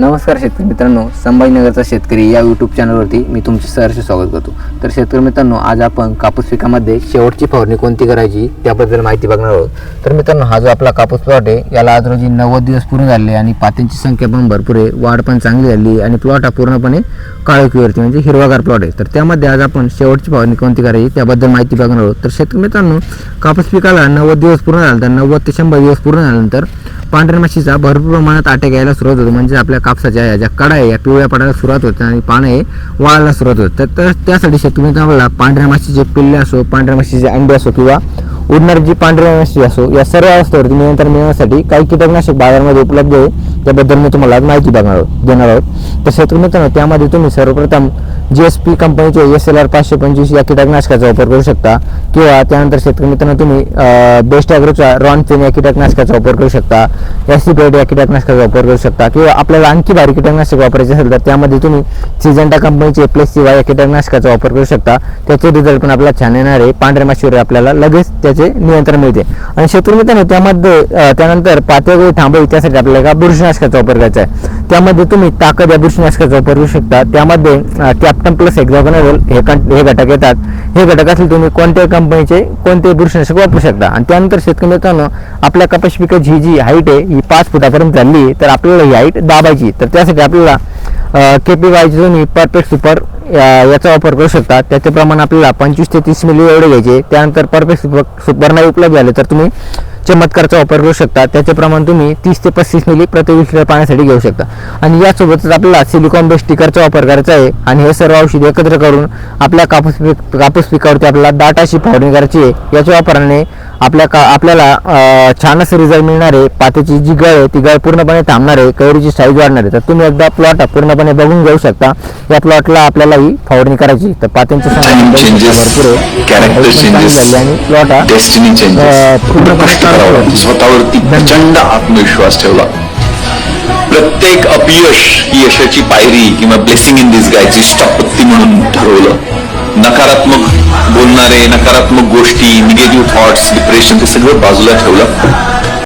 नमस्कार शेतकरी मित्रांनो संभाजीनगरचा शेतकरी या यूट्यूब चॅनलवरती मी तुमचे सहर्ष स्वागत करतो. तर शेतकरी मित्रांनो आज आपण कापूस पिकामध्ये शेवटची फवारणी कोणती करायची त्याबद्दल माहिती बघणार आहोत. तर मित्रांनो हा जो आपला कापूस प्लॉट आहे याला आज रोजी नव्वद दिवस पूर्ण झाले आणि पात्यांची संख्या पण भरपूर आहे वाढ पण चांगली झाली आणि प्लॉट हा पूर्णपणे काळोखीवरती म्हणजे हिरवागार प्लॉट आहे. तर त्यामध्ये आज आपण शेवटची फवारणी कोणती करायची त्याबद्दल माहिती बघणार आहोत. तर शेतकरी मित्रांनो कापूस पिकाला नव्वद दिवस पूर्ण झाल्यानंतर नव्वद ते शंभर दिवस पूर्ण झाल्यानंतर पांढऱ्या माशीचा भरपूर प्रमाणात अटॅक यायला सुरुवात होतो. म्हणजे आपल्या कापसाच्या या ज्या कडा आहे या पिवळ्या पडायला सुरुवात होते आणि पानं हे वाळायला सुरुवात होते. तर- त्यासाठी शेतकरी आम्हाला पांढऱ्या माशीचे पिल्ले असो पांढऱ्या माशीचे अंडे असो किंवा उडणारी जी पांढऱ्या माशी असो या सर्व अवस्थेवरती नियंत्रण मिळवण्यासाठी काही कीटकनाशक बाजारामध्ये उपलब्ध आहे. त्याबद्दल मी तुम्हाला माहिती बघणार आहोत देणार आहोत. तर शेतकरी मित्रांनो त्यामध्ये तुम्ही सर्वप्रथम जी एस पी कंपनीचे एस एल आर पाचशे पंचवीस या कीटकनाशकाचा वापर करू शकता. किंवा त्यानंतर शेतकरी मित्रांनो तुम्ही बेस्ट ॲग्रोचा रॉनफिन या कीटकनाशकाचा वापर करू शकता. एसिपेड या कीटकनाशकाचा वापर करू शकता. किंवा आपल्याला आणखी भारी कीटकनाशक वापरायचे असेल तर त्यामध्ये तुम्ही सिजंटा कंपनीचे प्लस सिवा या कीटकनाशकाचा वापर करू शकता. त्याचे रिझल्ट पण आपल्याला छान येणार आहे. पांढऱ्या माशीवर आपल्याला लगेच त्याचे नियंत्रण मिळते. आणि शेतकरी मित्रांनो त्यामध्ये त्यानंतर पातळी थांबवी त्यासाठी आपल्याला का बुरशीनाशकाचा वापर करायचा आहे. त्यामध्ये तुम्ही ताकद या बुरशीनाशकाचा वापर करू शकता. त्यामध्ये त्या रेक्टम प्लस एक्झॉगनल हे कं- हे घटक येतात. हे घटक असले तुम्ही कोणत्याही कंपनीचे कोणते बुरशीनाशक वापरू शकता. आणि त्यानंतर शेतकरी मित्रांनो आपल्या कपाशी पिकाची ही जी हाईट आहे ही पाच फुटापर्यंत चालली तर आपल्याला ही हाईट दाबायची तर त्यासाठी आपल्याला के पी वायचे तुम्ही परफेक्ट सुपर याचा वापर करू शकता. त्याचे प्रमाण आपल्याला पंचवीस ते तीस मिली एवढे घ्यायचे. त्यानंतर परफेक्ट सुपर सुपर नाही उपलब्ध झाले तर तुम्ही चमत्कारचा वापर करू शकता त्याचे प्रमाण तुम्ही तीस ते पस्तीस मिली प्रति लिटर पाण्यासाठी घेऊ शकता. आणि यासोबतच आपल्याला सिलिकॉन बेस्ट स्टिकरचा वापर करायचा आहे. आणि हे सर्व औषध एकत्र करून आपल्या कापूस पीक कापूस पिकावरती आपल्याला दाटाशी फवारणी करायची आहे. याच्या वापराने आपल्या का आपल्याला छान असं रिझल्ट मिळणार आहे पात्याची जी गळ आहे ती गळ पूर्णपणे थांबणार आहे कैरीची साईज वाढणार आहे तर तुम्ही एकदा प्लॉट पूर्णपणे बघून घेऊ शकता. या प्लॉटला आपल्याला ही फवारणी करायची तर पात्यांची भरपूर आहे. झाली आणि प्लॉट हा. स्वतःवरती प्रचंड आत्मविश्वास ठेवला. प्रत्येक अपयश ही यशाची पायरी किंवा ब्लेसिंग इन दिस गायची स्टपत्ती म्हणून ठरवलं. नकारात्मक बोलणारे नकारात्मक गोष्टी निगेटिव्ह थॉट्स डिप्रेशन ते सगळं बाजूला ठेवलं.